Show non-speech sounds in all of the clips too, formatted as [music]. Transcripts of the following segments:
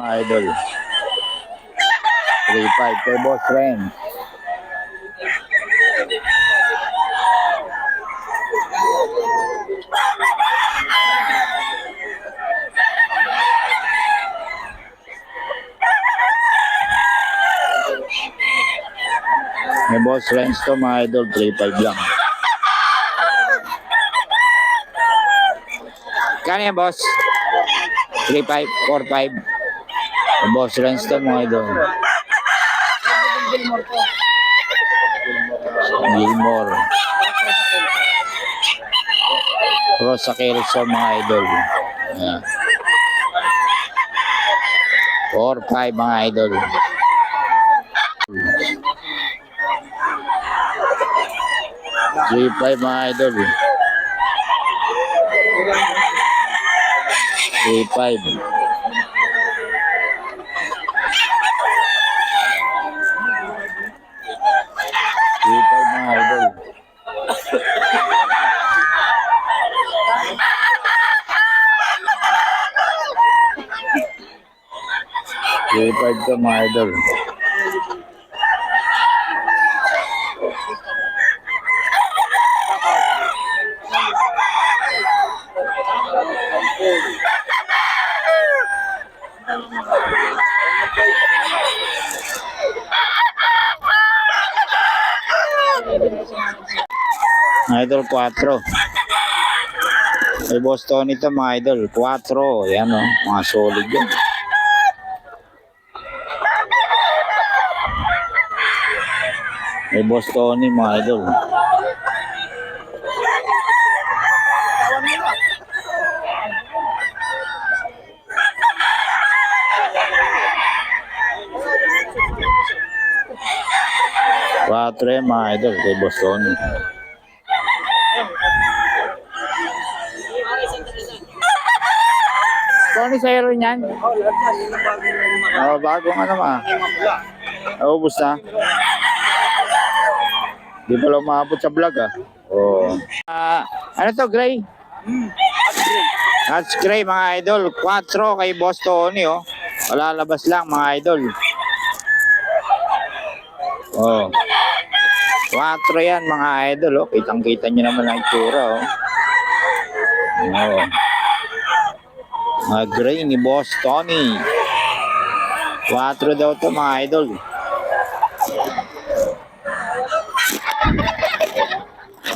mga idol. 3-5 kay Boss Ren. May Boss Ren to mga idol, 3-5 lang. Kano yan, boss? 3-5, 4-5. May Boss Ren to mga idol. Gilmore. Rosa Kelso mga idol. Ayan. 4-5 mga idol. Three five mga idol. Three five. Three five mga idol. Five to mga idol. Idol 4. May boss Tony to mga idol. 4. Yan o. Mga solid yun. Boss Tony mga idol. Yan mga idol kay boss Tony. Tony, sa'yo rin yan? Oo, bagong ano ma. Naubos na. Di pala umabot sa vlog ah. Oo. Ah, ano to, Gray? That's Gray mga idol. 4 kay Boss Tony oh. Malalabas lang mga idol. Oh. 4 yan mga idol oh. Kitang-kita nyo naman ang itsura oh. Oh. Mga gray ni Boss Tony. 4 daw to mga idol.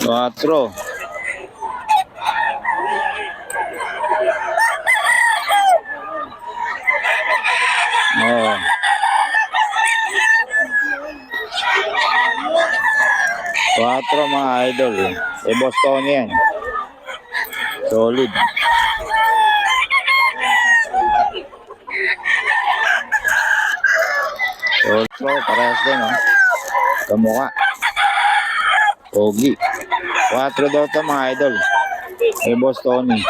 Quatro. Oh. Quatro mga idol. Eh, Boss Tony yan. Solid. Also, parehas din, oh. Kamukha. Pogi. 4 daw to mga idol. Eh, Boss Tony.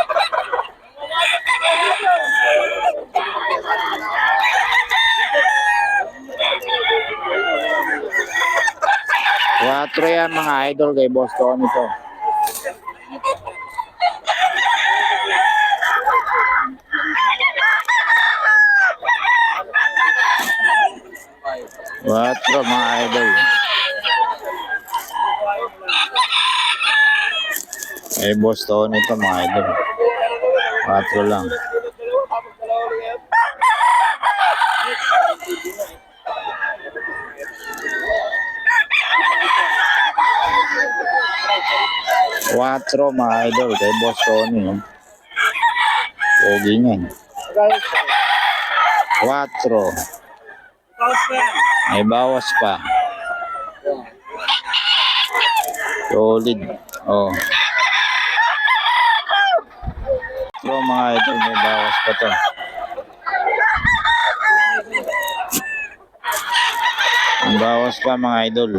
Quatro yan mga idol kay Boss Tony to. Quatro mga idol. Eh, boss Tony ito mga idol. Quatro lang. Quatro mga idol kay boss Tony. Pogi niyan. Quatro. May bawas pa. Solid. Oh. Pero mga idol, may bawas pa to. Ang bawas pa mga idol.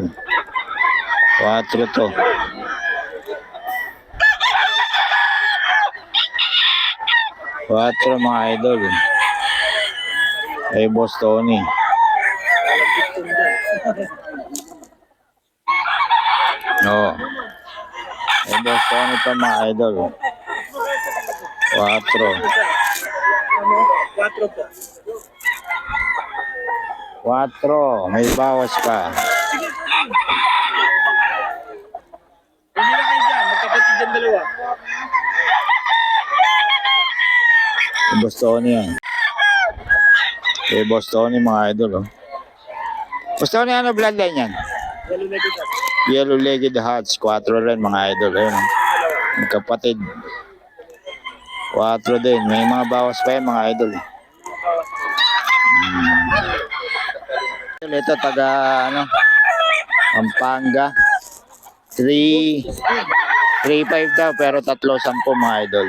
4 to. Quatro mga idol. Kay Boss Tony. No. Kay Boss Tony pa mga idol. Quatro. Quatro po. 4. May bawas pa. Na kayo dyan, magkapatid dyan dalawa. Tony yan. Eh, Boss Tony mga idol, oh. Boss Tony, ano bloodline yan? Dalo na dito. Yellow-legged Hats, 4 rin mga idol. Ayun, oh. Magkapatid. 4 din. May mga bawas pa yan mga idol. Hmm. Ito, taga, ano, Pampanga. 3, 3-5 daw, pero tatlo, sampo mga idol.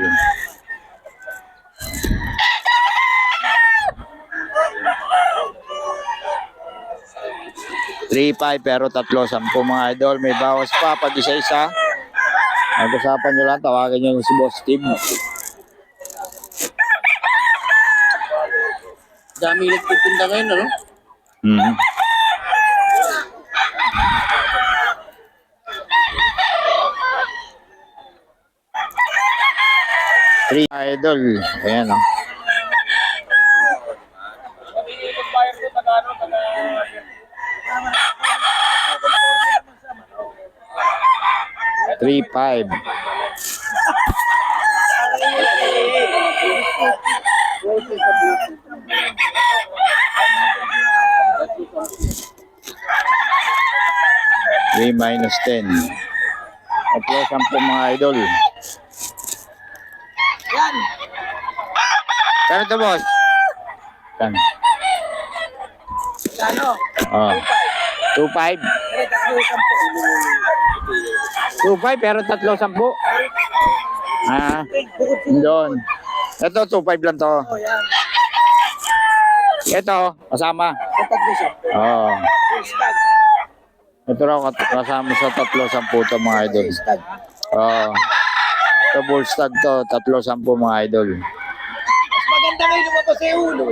Three five pero tatlo sampu mga idol. May bawas pa pag isa-isa. Mag-usapan nyo lang, tawagan nyo si Boss Steve. Dami nagtitinda ngayon, ano? Hmm. Three idol. Ayan oh. Three five. Three minus ten. Tatlo sampu mga idol. Yan! Pero ito boss. Yan. Ano? Oh. Two five. Pero tatlo sampu. Ah, doon. Ito, two five lang to. oh, yan. Ito, kasama. Siya. Oo. Stag. Ito raw kasama sa tatlo sampu to mga idol. Oo. Ito bull stag to, tatlo sampu mga idol. Mas maganda ngayon lumabas sa ulo.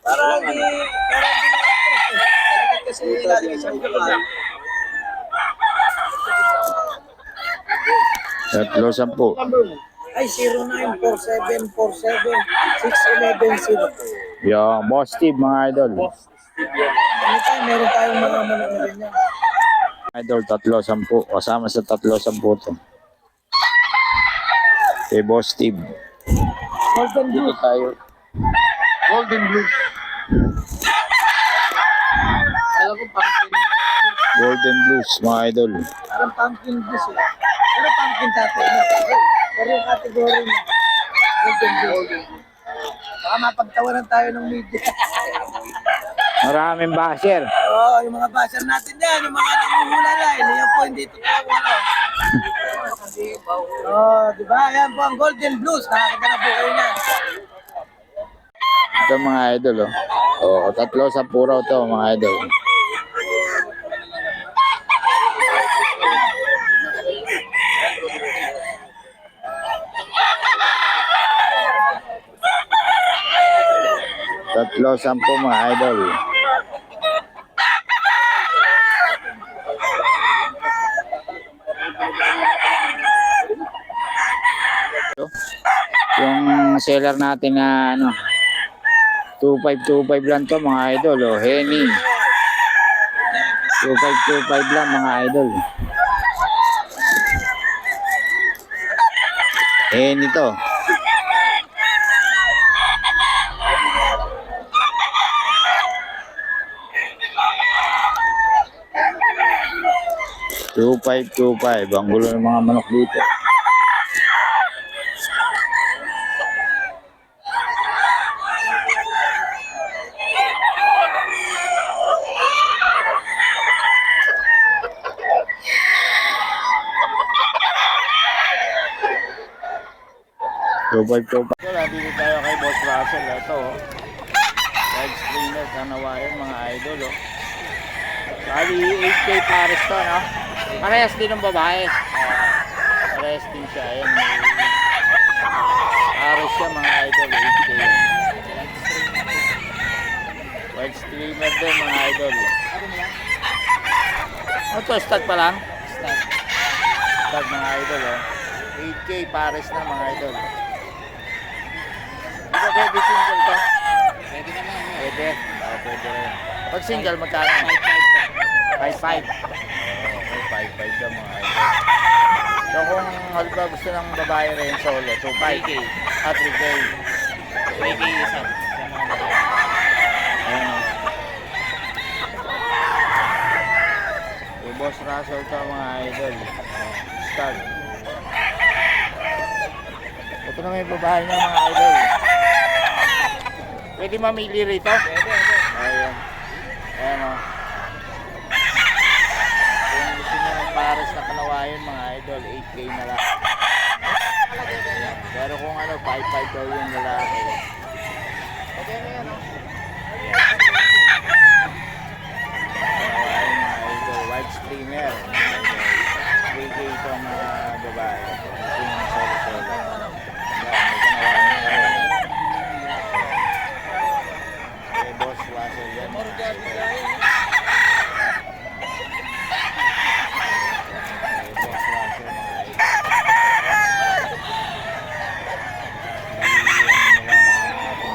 Para hindi, para hindi na-stress eh. Talagang kasi ilalagay sa ulo. Tatlo sampu. Ay, 094747-6110. Yung boss Steve mga idol. Ano tayo, meron tayong mga manok na ganyan. Idol, tatlo sampu. Kasama sa tatlo sampu to. Kay boss Steve. Golden Blue. tayo. Golden Blue. Alam ko pumpkin. Golden Blues mga idol. Parang pumpkin juice eh. Pero pumpkin tatay na. Pero yung category niya. Golden Blue. Baka mapagtawanan tayo ng media. [laughs] Maraming basher. Oo, yung mga basher natin yan, yung mga nanguhula na, hindi yan po hindi totoo ano. Oo, oh, di ba? Yan po ang Golden Blues. Nakakita na po kayo na. Ito mga idol oh. Oo, tatlo sa puraw to mga idol. Tatlo sampu mga idol. Yung seller natin na ano 2525 lang to mga idol oh, Henny. 2525 lang mga idol. Henny to. Two five two five. Ang gulo ng mga manok dito. Two five two five. Wala, dito tayo kay Boss Russell. Ito, oh. Live streamer, kanawayan mga idol, oh. Bali, 8K pares to, no? Parehas din ng babae. Ah, parehas din siya. Ayan, may pares siya mga idol, 8K. Live streamer din mga idol. Ano to, stud pa lang? Stud. Stud mga idol, oh. 8K pares na mga idol. Pwede single to? [laughs] Pwede naman. Pwede. pwede rin. Pag single, magkano? 5-5. Okay, 5-5 daw mga idol. So kung halimbawa gusto ng babae rin solo, 2-5. 3K. At 3K. 3K isa. Sa mga babae. Ayan o. Yung boss Russell to mga idol. Start. Ito na may babae niya mga idol. Pwede mamili rito? Pwede, pwede. Ayan. Ayan o. Kung gusto niya ng pares na kanawayan mga idol, 8K na lang. Pero kung ano, 5-5 daw yung lalaki. Pwede na yan, oh. Kanawayan mga idol, white streamer. 3K ito mga babae. Ito yung solo-solo. Ayan, may kanawayan na yun. Okay, boss Russell yan. mga idol.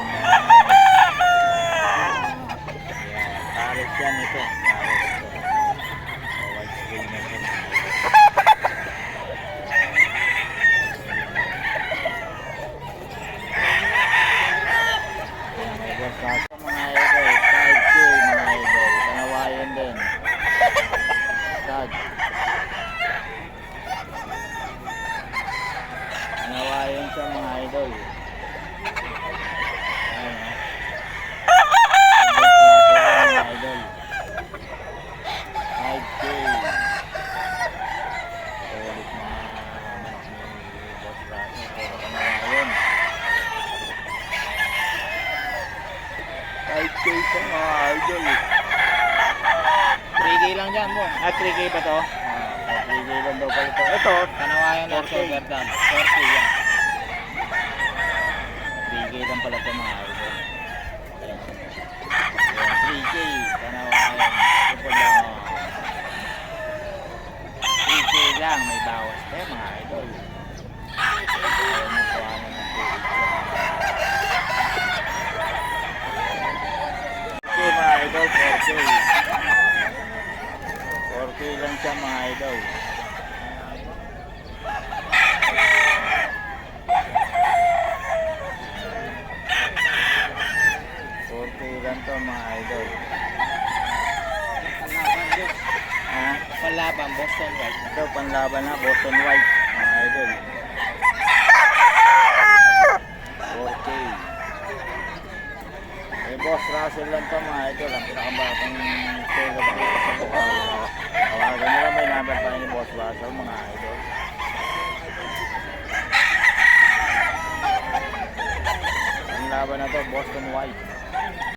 Pares yan ito. Pares ito. O, white screen na ito. Yes, kaso mga idol, 5K mga idol, kanawayan din. Sad. Kanawayan siya mga idol. Ayan, oh. Mga idol. 5K. Ulit na manok ni Boss Raso. Pero kanawayan. 5K ito mga idol. 3K lang dyan, mo. Ah, 3K ba to? Ah, 3K lang daw pala ito. Ito, Kanawayan na 4K. silver dam. 4K yan. 3K lang pala ito mga idol. Ayan. Ayan, 3K. Kanawayan. Triple lang. 3K lang. May bawas pa yan, mga idol. Ayan, na ng 2K. Okay, mga idol, 4K. 4K lang Four K lang to mga idol. Ha? Palaban, Boston White. Ito panlaban na Boston White mga idol. 4K. Eh boss Russell lang to mga idol. Ang pinakabatang solo pa dito sa Bukal. Tawagan lang may number pa ni boss Russell mga idol. Ang laban na to Boston White.